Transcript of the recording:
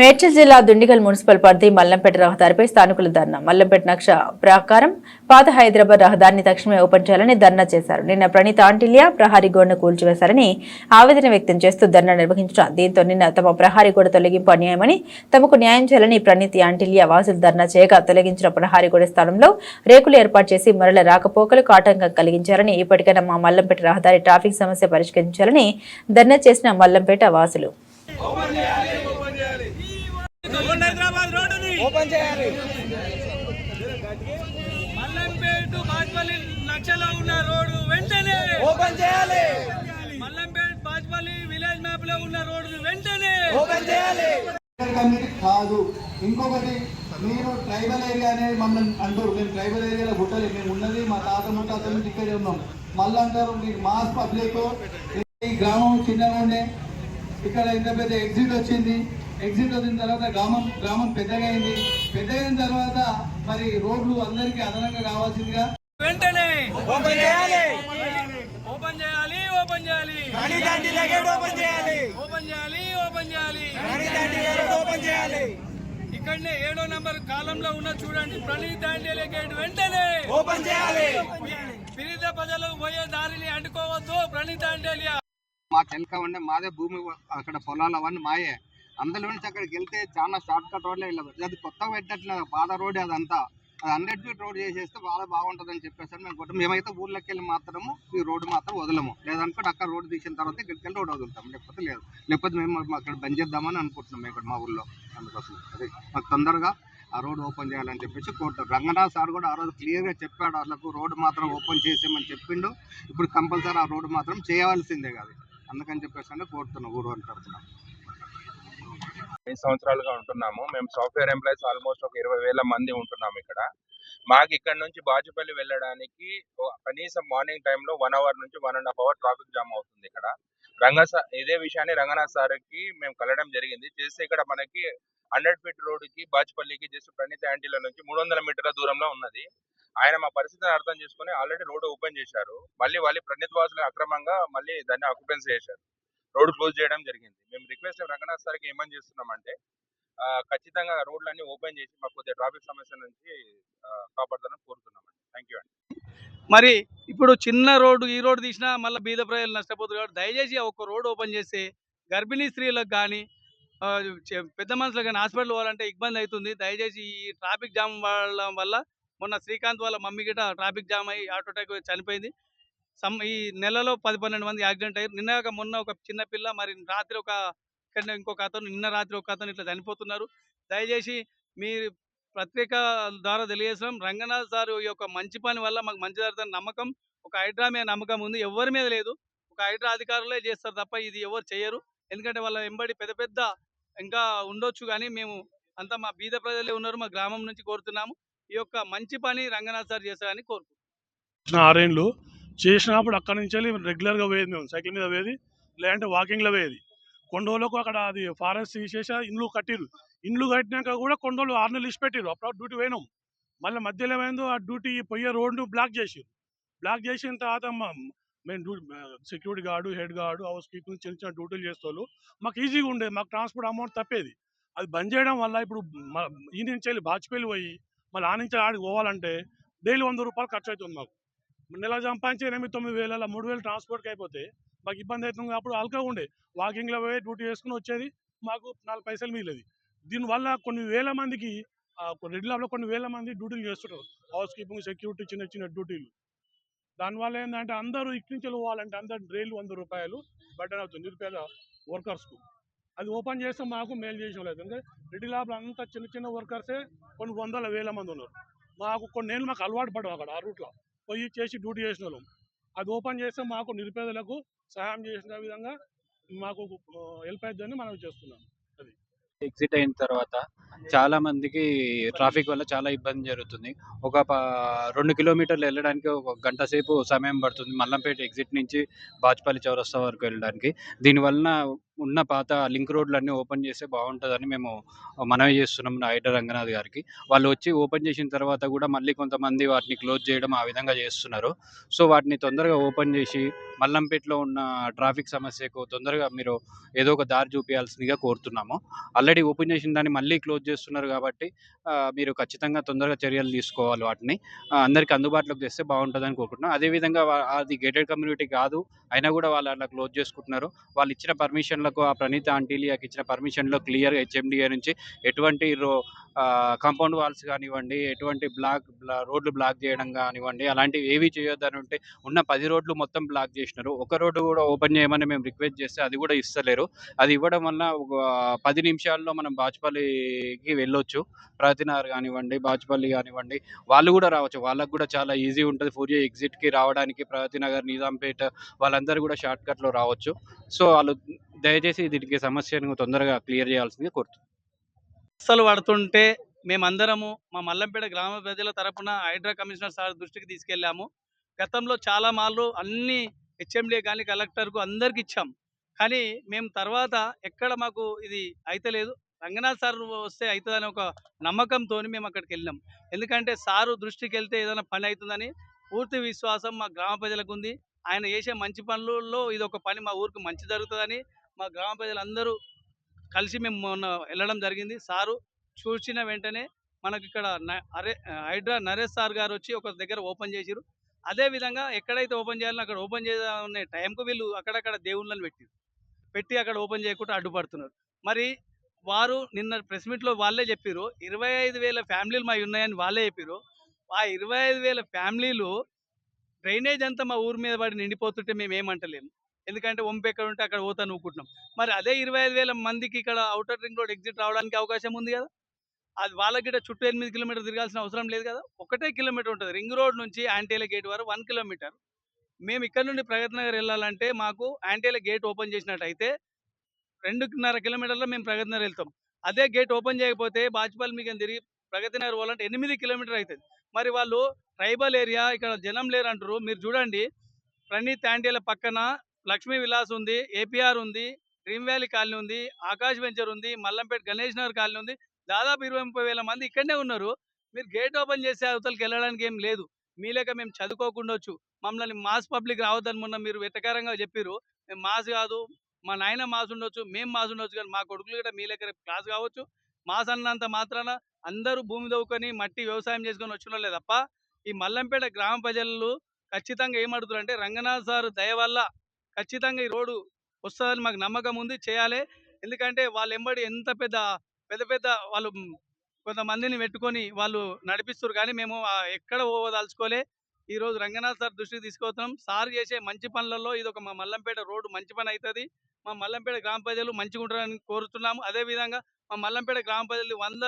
మేడ్చల్ జిల్లా దుండిగల్ మున్సిపల్ పరిధి మల్లంపేట రహదారిపై స్థానికులు ధర్నా. మల్లంపేట నక్ష ప్రకారం పాత హైదరాబాద్ రహదారిని తక్షణమే ఓపెన్ చేయాలని ధర్నా చేశారు. నిన్న ప్రణీత్ ఆంటిలియా ప్రహారీ గోడను కూల్చివేశారని ఆవేదన వ్యక్తం చేస్తూ ధర్నా నిర్వహించిన దీంతో నిన్న తమ ప్రహారీ గోడ తొలగింపు అన్యాయమని తమకు న్యాయం చేయాలని ప్రణీత్ ఆంటిలియా వాసులు ధర్నా చేయగా తొలగించిన ప్రహారీ గోడ స్థానంలో రేకులు ఏర్పాటు చేసి మరల రాకపోకలకు ఆటంకం కలిగించారని ఇప్పటికైనా మా మల్లంపేట రహదారి ట్రాఫిక్ సమస్య పరిష్కరించాలని ధర్నా చేసిన మల్లంపేట వాసులు. ఓపెన్ చేయాలి. మల్లంపేట బాజ్పల్లి నక్షలో ఉన్న రోడ్డు వెంటనే. ఓపెన్ చేయాలి. మల్లంపేట బాజ్పల్లి విలేజ్ మ్యాప్లో ఉన్న రోడ్డు వెంటనే. ఓపెన్ చేయాలి. కమ్యూనిటీ కాదు. ఇంకొకటి మీరు ట్రైబల్ ఏరియా అనేది మమ్మల్ని అంటారు. మేము ట్రైబల్ ఏరియాలో పుట్టలేదు. మేము ఉన్నది మా తాత ముట్టాత నుంచి ఇక్కడే ఉన్నాం. మళ్ళీ అంటారు మీకు మాస్ పబ్లిక్ ఈ గ్రామం చిన్నగా ఉండే. ఇక్కడ ఇంత పెద్ద ఎగ్జిట్ వచ్చింది. ఎగ్జిట్ వచ్చిన తర్వాత గ్రామం గ్రామం పెద్దగా అయింది. పెద్దగా అయిన తర్వాత మరి రోడ్లు అందరికీ అదనంగా కావాల్సిందిగా వెంటనే ఓపెన్ చేయాలి. ఓపెన్ చేయాలి ఓపెన్ చేయాలి. ఓపెన్ చేయాలి. ఓపెన్ చేయాలి ఓపెన్ చేయాలి. ఓపెన్ చేయాలి. ఇక్కడనే ఏడో నంబర్ కాలంలో ఉన్న చూడండి ప్రణీత్ దాండేలే గేట్ వెంటనే. ఓపెన్ చేయాలి. పిరిత ప్రజలు పోయే దారిని అడ్డుకోవద్దు ప్రణీత్ దాండేలియా. మా చెలక ఉండే మాదే భూమి అక్కడ పొలాలు అవన్నీ మాయే. అందులో నుంచి అక్కడికి వెళ్తే చాలా షార్ట్ కట్ రోడ్లే వెళ్ళదు అది కొత్తగా పెట్టట్లేదు పాత రోడ్ అదంతా. అది హండ్రెడ్ ఫీట్ రోడ్ చేసేస్తే బాగా బాగుంటుంది అని చెప్పేసి మేము కొట్టాం. మేమైతే ఊర్లోకి వెళ్ళి మాత్రము ఈ రోడ్డు మాత్రం వదలము. లేదనుకుంటే అక్కడ రోడ్డు తీసిన తర్వాత ఇక్కడికి వెళ్ళి రోడ్ వదులుతాం. లేకపోతే లేదు. లేకపోతే మేము అక్కడ బంద్ చేద్దామని అనుకుంటున్నాం మేము ఇక్కడ మా ఊళ్ళో అందుకోసం అదే మాకు తొందరగా ఆ రోడ్ ఓపెన్ చేయాలని చెప్పేసి కోరుతాడు రంగనాథ్ సార్ కూడా ఆ రోజు క్లియర్గా చెప్పాడు. అసలు రోడ్డు మాత్రం ఓపెన్ చేసేయమని చెప్పిండు. ఇప్పుడు కంపల్సరీ ఆ రోడ్డు మాత్రం చేయవలసిందే కాదు. అందుకని చెప్పేసి అంటే కోరుతున్నాం ఊరు అని ఐదు సంవత్సరాలుగా ఉంటున్నాము. మేము సాఫ్ట్వేర్ ఎంప్లాయీస్ ఆల్మోస్ట్ ఒక ఇరవై వేల మంది ఉంటున్నాము ఇక్కడ. మాకు ఇక్కడ నుంచి బాజుపల్లి వెళ్ళడానికి కనీసం మార్నింగ్ టైంలో వన్ అవర్ నుంచి one and half hour traffic jam అవుతుంది ఇక్కడ. రంగ ఇదే విషయాన్ని రంగనాథ్ సార్కి మేము కలడం జరిగింది. చేస్తే ఇక్కడ మనకి హండ్రెడ్ ఫీట్ రోడ్డుకి బాచుపల్లికి జస్ట్ ప్రణీత్ యాంటీల నుంచి మూడు వందల మీటర్ల దూరంలో ఉన్నది. ఆయన మా పరిస్థితిని అర్థం చేసుకుని ఆల్రెడీ రోడ్డు ఓపెన్ చేశారు. మళ్ళీ వాళ్ళు ప్రణీత్ వాసులు అక్రమంగా మళ్ళీ దాన్ని ఆక్యుపెన్సీ చేశారు. రోడ్ క్లోజ్ చేయడం జరిగింది. మేము రిక్వెస్ట్ రంగనాథ్ సార్కి ఏమని చేస్తున్నామంటే ఖచ్చితంగా రోడ్లన్నీ ఓపెన్ చేసి మాకు కొద్దిగా ట్రాఫిక్ సమస్య నుంచి ఆ, కోరుతున్నాం కోరుతున్నామండి. థ్యాంక్ యూ అండి. మరి ఇప్పుడు చిన్న రోడ్డు ఈ రోడ్డు తీసినా మళ్ళీ బీద ప్రజలు నష్టపోతారు కాబట్టి దయచేసి ఒక రోడ్డు ఓపెన్ చేసి గర్భిణీ స్త్రీలకు కానీ పెద్ద మనుషులకు కానీ హాస్పిటల్ పోవాలంటే ఇబ్బంది అవుతుంది. దయచేసి ఈ ట్రాఫిక్ జామ్ వాళ్ళ వల్ల మొన్న శ్రీకాంత్ వాళ్ళ మమ్మీ గిట ట్రాఫిక్ జామ్ అయ్యి ఆటో అటాక్ చనిపోయింది. సమ్ ఈ నెలలో పది పన్నెండు మంది యాక్సిడెంట్ అయ్యారు. నిన్న మొన్న ఒక చిన్న పిల్ల మరి రాత్రి ఒక ఇంకొక అతను నిన్న రాత్రి ఒక అతను ఇట్లా చనిపోతున్నారు. దయచేసి మీ పత్రిక ద్వారా తెలియజేస్తున్నాం. రంగనాథ్ సార్ యొక్క మంచి పని వల్ల మాకు మంచి జరుగుతున్న నమ్మకం. ఒక హైడ్రా మీద నమ్మకం ఉంది. ఎవరి మీద లేదు. ఒక హైడ్రా అధికారులే చేస్తారు తప్ప ఇది ఎవరు చేయరు. ఎందుకంటే వాళ్ళ వెంబడి పెద్ద పెద్ద ఇంకా ఉండొచ్చు కానీ మేము అంతా మా బీద ప్రజలే ఉన్నారు. మా గ్రామం నుంచి కోరుతున్నాము. ఈ యొక్క మంచి పని రంగనాథ్ సార్ చేస్తారని కోరుకుంటున్నాం. ఆరేళ్ళు చేసినప్పుడు అక్కడి నుంచి వెళ్ళి రెగ్యులర్గా పోయేది మేము సైకిల్ మీద పోయేది లేదంటే వాకింగ్లో పోయేది. కొండోళ్ళకు అక్కడ అది ఫారెస్ట్ తీసేసి ఇండ్లు కట్టిరు ఇండ్లు కట్టినాక కూడా కొండోళ్ళు ఆరు నెలలు ఇచ్చిపెట్టిరు అప్పుడు డ్యూటీ పోయినాం. మళ్ళీ మధ్యలో ఏమైందో ఆ డ్యూటీ పోయే రోడ్డు బ్లాక్ చేసిరు బ్లాక్ చేసిన తర్వాత మా- మేము duty security guard head guard housekeeping చిన్న చిన్న డ్యూటీలు చేసేవాళ్ళు. మాకు ఈజీగా ఉండేది మాకు ట్రాన్స్పోర్ట్ అమౌంట్ తప్పేది. అది బంద్ చేయడం వల్ల ఇప్పుడు ఈ నుంచి వెళ్ళి బాచిపల్లి పోయి మళ్ళీ ఆ నుంచి ఆడికి పోవాలంటే డైలీ వంద రూపాయలు ఖర్చు అవుతుంది మాకు. నెల సంపాదించి ఎనిమిది తొమ్మిది వేల మూడు వేలు ట్రాన్స్పోర్ట్కి అయిపోతే మాకు ఇబ్బంది అవుతుంది. అప్పుడు అల్కా ఉండే. వాకింగ్లో పోయి డ్యూటీ వేసుకుని వచ్చేది. మాకు నాలుగు పైసలు మిగిలేదు. దీనివల్ల కొన్ని వేల మందికి రెడ్ ల్యాబ్లో కొన్ని వేల మంది డ్యూటీలు చేస్తుంటారు. హౌస్ కీపింగ్ సెక్యూరిటీ చిన్న చిన్న డ్యూటీలు. దానివల్ల ఏంటంటే అందరూ ఇక్కడి నుంచి పోవాలంటే అందరు రైలు వంద రూపాయలు బడ్డన్ అవుతుంది. నిరుపేద వర్కర్స్కు. అది ఓపెన్ చేస్తే మాకు మేలు చేసిన లేదు అంటే రెడ్డి ల్యాబ్లో అంతా చిన్న చిన్న వర్కర్సే కొన్ని వందల వేల మంది ఉన్నారు. మాకు కొన్ని నేను మాకు అలవాటు పడ్డాం అక్కడ ఆ రూట్లో. పోయి చేసి డ్యూటీ చేసిన వాళ్ళం అది ఓపెన్ చేస్తే మాకు నిరుపేదలకు సహాయం చేసిన విధంగా మాకు హెల్ప్ అవుతుందని మనం చేస్తున్నాం. అది. ఎగ్జిట్ అయిన తర్వాత చాలా మందికి ట్రాఫిక్ వల్ల చాలా ఇబ్బంది జరుగుతుంది. ఒక రెండు కిలోమీటర్లు వెళ్ళడానికి ఒక గంట సేపు సమయం పడుతుంది. మల్లంపేట ఎగ్జిట్ నుంచి బాజ్పల్లి చౌరస్తా వరకు వెళ్ళడానికి. దీనివలన ఉన్న పాత లింక్ రోడ్లన్నీ ఓపెన్ చేస్తే బాగుంటుందని మేము మనవి చేస్తున్నాం ఐట రంగనాథ్ గారికి. వాళ్ళు వచ్చి ఓపెన్ చేసిన తర్వాత కూడా మళ్ళీ కొంతమంది వాటిని క్లోజ్ చేయడం ఆ విధంగా చేస్తున్నారు. సో వాటిని తొందరగా ఓపెన్ చేసి మల్లంపేటలో ఉన్న ట్రాఫిక్ సమస్యకు తొందరగా మీరు ఏదో ఒక దారి చూపించాల్సిందిగా కోరుతున్నాము. ఆల్రెడీ ఓపెన్ చేసిన దాన్ని మళ్ళీ క్లోజ్ చేస్తున్నారు కాబట్టి మీరు ఖచ్చితంగా తొందరగా చర్యలు తీసుకోవాలి వాటిని. అందరికి అందరికీ అందుబాటులోకి తెస్తే బాగుంటుందని కోరుకుంటున్నాను అదేవిధంగా అది గేటెడ్ కమ్యూనిటీ కాదు అయినా కూడా వాళ్ళు అలా క్లోజ్ చేసుకుంటున్నారు. వాళ్ళు ఇచ్చిన పర్మిషన్లకు ఆ ప్రణీత ఆంటీలియాకి ఇచ్చిన పర్మిషన్లో క్లియర్గా హెచ్ఎండిఏ నుంచి ఎటువంటి రో కాంపౌండ్ వాల్స్ కానివ్వండి ఎటువంటి బ్లాక్ రోడ్లు బ్లాక్ చేయడం కానివ్వండి అలాంటివి ఏవి చేయొద్దని ఉంటే ఉన్న పది రోడ్లు మొత్తం బ్లాక్ చేసినారు. ఒక రోడ్డు కూడా ఓపెన్ చేయమని మేము రిక్వెస్ట్ చేస్తే అది కూడా ఇస్తలేరు. అది ఇవ్వడం వల్ల ఒక పది నిమిషాల్లో మనం బాచుపల్లికి వెళ్ళొచ్చు. ప్రతినార్ కానివ్వండి బాచుపల్లి కానివ్వండి వాళ్ళు కూడా రావచ్చు. వాళ్ళకు కూడా చాలా ఈజీ ఉంటుంది. ఫోర్ ఎగ్జిట్కి రావడానికి ప్రగతినగర్ నిజాంపేట వాళ్ళందరూ కూడా షార్ట్కట్లో రావచ్చు. సో వాళ్ళు దయచేసి దీనికి సమస్యను తొందరగా క్లియర్ చేయాల్సిందిగా కోరుతుంది అస్సలు పడుతుంటే మేమందరము మా మల్లంపేట గ్రామ ప్రజల తరపున హైడ్రా కమిషనర్ సార్ దృష్టికి తీసుకెళ్ళాము. గతంలో చాలా మార్లు అన్ని హెచ్ఎండి కానీ కలెక్టర్కు అందరికి ఇచ్చాం. కానీ మేము తర్వాత ఎక్కడ మాకు ఇది అయితలేదు. రంగనాథ్ సార్ వస్తే అవుతుందని ఒక నమ్మకంతో మేము అక్కడికి వెళ్ళాం. ఎందుకంటే సారు దృష్టికి వెళ్తే ఏదైనా పని అవుతుందని పూర్తి విశ్వాసం మా గ్రామ ప్రజలకు ఉంది. ఆయన చేసే మంచి పనులలో ఇది ఒక పని మా ఊరికి మంచి జరుగుతుందని మా గ్రామ ప్రజలందరూ కలిసి మేము మొన్న వెళ్ళడం జరిగింది. సారు చూసిన వెంటనే మనకి ఇక్కడ అరే హైడ్రా నరేష్ సార్ గారు వచ్చి ఒక దగ్గర ఓపెన్ చేసిరు అదే విధంగా ఎక్కడైతే ఓపెన్ చేయాలో అక్కడ ఓపెన్ చేయాలనే టైంకు వీళ్ళు అక్కడక్కడ దేవుళ్ళని పెట్టి పెట్టి అక్కడ ఓపెన్ చేయకుండా అడ్డుపడుతున్నారు. మరి వారు నిన్న ప్రెస్ మీట్లో వాళ్ళే చెప్పారు ఇరవై ఐదు వేల ఫ్యామిలీలు మా ఉన్నాయని వాళ్ళే చెప్పారు ఆ ఇరవై ఐదు వేల ఫ్యామిలీలు డ్రైనేజ్ అంతా మా ఊరి మీద పడి నిండిపోతుంటే మేము ఏమంటలేము ఎందుకంటే వంపు ఎక్కడ ఉంటే అక్కడ పోతాను ఊకుంటున్నాం మరి అదే ఇరవై ఐదు వేల మందికి ఇక్కడ అవుటర్ రింగ్ రోడ్ ఎగ్జిట్ రావడానికి అవకాశం ఉంది కదా? అది వాళ్ళకి చుట్టూ ఎనిమిది కిలోమీటర్ తిరగాల్సిన అవసరం లేదు కదా? ఒకటే కిలోమీటర్ ఉంటుంది. రింగ్ రోడ్ నుంచి యాంటీల గేట్ వరకు వన్ కిలోమీటర్. మేము ఇక్కడ నుండి ప్రగతి నగర్ వెళ్ళాలంటే మాకు యాంటీల గేట్ ఓపెన్ చేసినట్టయితే రెండున్నర కిలోమీటర్లో మేము ప్రగతి నగర్ వెళ్తాం. అదే గేట్ ఓపెన్ చేయకపోతే బాజ్పల్ మీకు తిరిగి ప్రగతి నగర్ పోవాలంటే ఎనిమిది కిలోమీటర్ అవుతుంది. మరి వాళ్ళు ట్రైబల్ ఏరియా ఇక్కడ జనం లేరు అంటారు మీరు చూడండి ప్రణీత్ యాంటీల పక్కన లక్ష్మీ విలాస్ ఉంది ఏపీఆర్ ఉంది డ్రీమ్ వ్యాలీ కాలనీ ఉంది ఆకాశ్ వెంచర్ ఉంది మల్లంపేట గణేష్ నగర్ కాలనీ ఉంది. దాదాపు ఇరవై ముప్పై వేల మంది ఇక్కడనే ఉన్నారు. మీరు గేట్ ఓపెన్ చేసే అవతలకి వెళ్ళడానికి ఏం లేదు. మీ లేక మేము చదువుకోకుండా వచ్చు. మమ్మల్ని మాస్ పబ్లిక్ రావద్దని మొన్న మీరు వెటకారంగా చెప్పారు మేము మాస్ కాదు. మా నాయన మాస్ ఉండొచ్చు మేము మాస్ ఉండొచ్చు కానీ మా కొడుకులు కూడా మీ దగ్గర రేపు క్లాస్ కావచ్చు. మాస్ అన్నంత మాత్రాన అందరూ భూమి దవ్వుకొని మట్టి వ్యవసాయం చేసుకొని వచ్చిన వాళ్ళే తప్ప ఈ మల్లంపేట గ్రామ ప్రజలు ఖచ్చితంగా ఏమడుతున్నారు అంటే రంగనాథ్ సార్ దయ వల్ల ఖచ్చితంగా ఈ రోడ్డు వస్తుందని మాకు నమ్మకం ఉంది చేయాలి. ఎందుకంటే వాళ్ళు ఎంబడి ఎంత పెద్ద పెద్ద పెద్ద వాళ్ళు కొంతమందిని పెట్టుకొని వాళ్ళు నడిపిస్తారు కానీ మేము ఎక్కడ పోదలుచుకోలే ఈరోజు రంగనాథ్ సార్ దృష్టికి తీసుకొస్తున్నాం. సార్ చేసే మంచి పనులలో ఇది ఒక మా మల్లంపేట రోడ్డు మంచి పని అవుతుంది మా మల్లంపేట గ్రామ ప్రజలు మంచిగా ఉంటారని కోరుతున్నాము. అదేవిధంగా మా మల్లంపేట గ్రామ ప్రజలు వంద